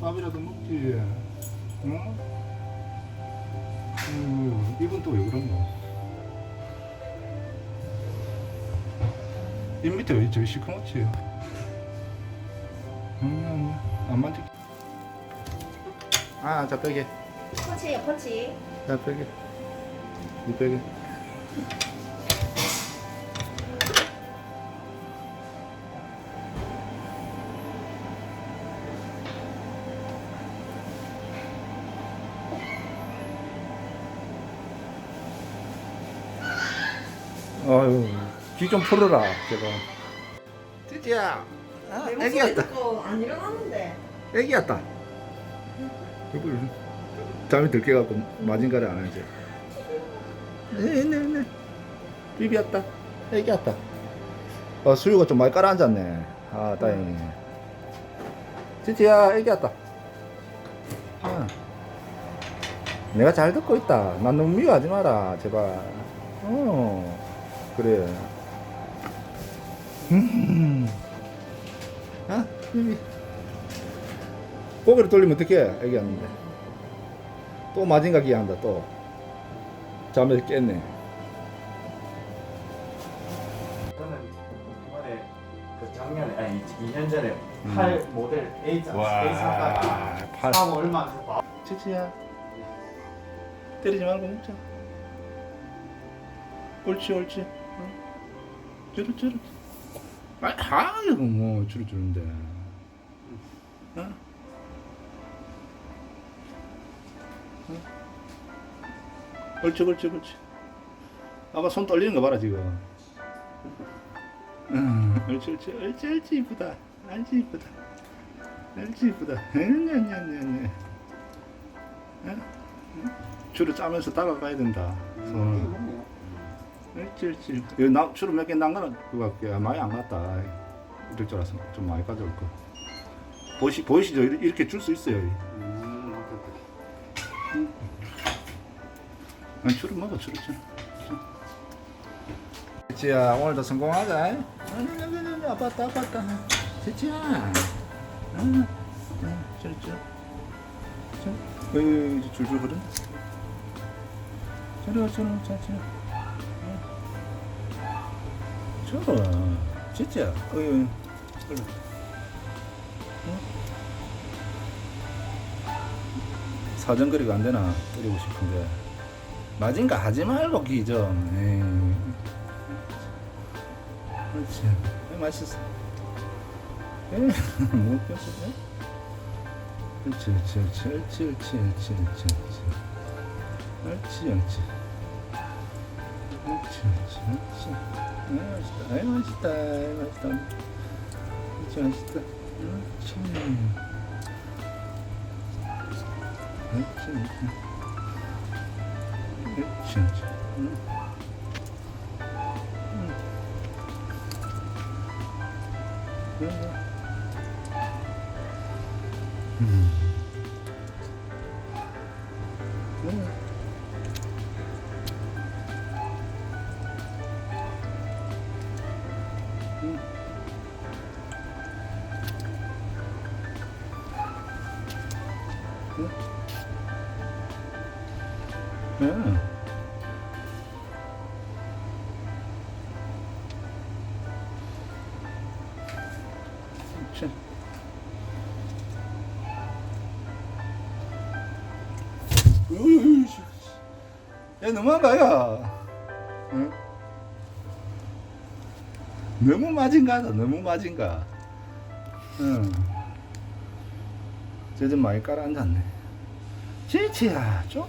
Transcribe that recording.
밥이라도 먹지. 응? 음, 이분 또 왜 그러노? 이 밑에 왜 저기 시커멓지? 음, 안 만지. 아, 자 빼게. 펀치예요 펀치 자 빼게. 이 빼게. 아유, 귀 좀 풀어라, 제가. 찌찌야, 아, 내 애기 목소리 왔다. 듣고 안 일어났는데 애기 왔다. 잠이 들게 갖고 마징가를 안 하지. 네 네 네. 비비 왔다. 애기 왔다. 어, 수유가 좀 많이 깔아앉았네. 아, 다행이네. 찌찌야, 애기 왔다. 아. 내가 잘 듣고 있다. 난 너무 미워하지 마라, 제발. 어, 그래. 음. 아, 비비. 고개를 돌리면 어떡해 애기 왔는데 또 마징가기 한다 또 잠에서 깼네 저는 이번에 그 작년에 아니 2년 전에 팔 모델 A 사 A 사가 팔 사고 얼마 안 봐. 치치야 때리지 말고 먹자 옳지 옳지 응. 주르 주르 아, 아유 뭐 주르인데. 어? 어? 옳지 옳지 옳지. 아까 손 떨리는 거 봐라 지금. 응 옳지 옳지 옳지 옳지 이쁘다. 옳지 이쁘다. 옳지 이쁘다. 냐냐냐냐 줄을 짜면서 다가가야 된다 손. 옳 지 옳지 여기 나, 줄을 몇개 난가는 그거 같게 많이 안 갔다. 이럴 줄 알았어 좀 많이 가져올 거. 보시, 보이시죠? 이렇게- 줄 수 있어요. 음. 아니 줄을 먹어 줄을 줄 지치야 오늘도 성공하자. 아니 아니 아니 아팠다 아팠다 지치야. 응 줄 줄 줄 줄줄 흐른다 저리 와 저리 와 저리 와 저리 와 지치야 어이 저리 사정거리가 안 되나 때리고 싶은데. 맞은가 하지 말고 기좀. 그렇지. 에, 맛있어? 에, 못 뺐어? 에? 그렇지 그렇지. 그렇지 그렇지 그렇지 그렇지 그렇지. 그렇지 그렇지. 그렇지 그렇지 그렇지 会いました会いました会いました会いましたうん。 으이, 씨. 야, 너무한 거야. 응? 너무 맞은가? 너무 맞은가? 응. 쟤좀 많이 깔아앉았네. 지치야, 좀.